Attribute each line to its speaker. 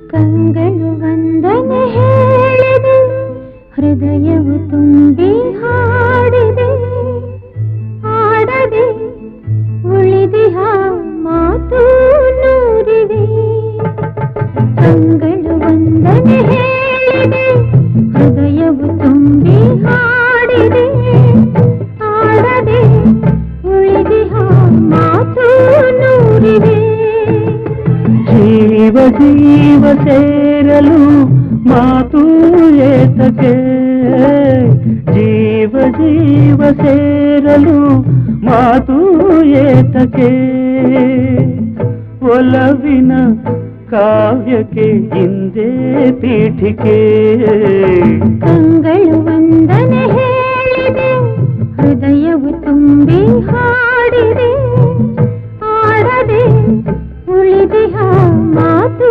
Speaker 1: ಕಂಗಳು ವಂದನೆ ಹೇಳಿದೆ, ಹೃದಯವು ತುಂಬಿ ಹಾಡಿದೆ, ಹಾಡದೆ ಉಳಿದಿಹ ಮಾತು ನೂರಿವೆ ಕಂಗಳು ವಂದನೆ ಹೇಳಿದೆ, ಹೃದಯವು ತುಂಬಿ ಹಾಡಿದೆ ಆಡದೆ ಉಳಿದಿಹ ಮಾತು ನೂರಿವೆ
Speaker 2: ಜೀವ ಜೀವ ಸೇರಲು ಮಾತು ಏತಕ್ಕೆ ಜೀವ ಜೀವ ಸೇರಲು ಮಾತು ಏತಕ್ಕೆ ಒಲವಿನ ಕಾವ್ಯಕ್ಕೆ ಹಿಂದೆ ಪೀಠಿಕೆ
Speaker 1: ಕಂಗಳು ವಂದನೆ ಹೇಳಿದೆ ಹೃದಯವು ತುಂಬಿ ಹಾಡಿದೆ మాతో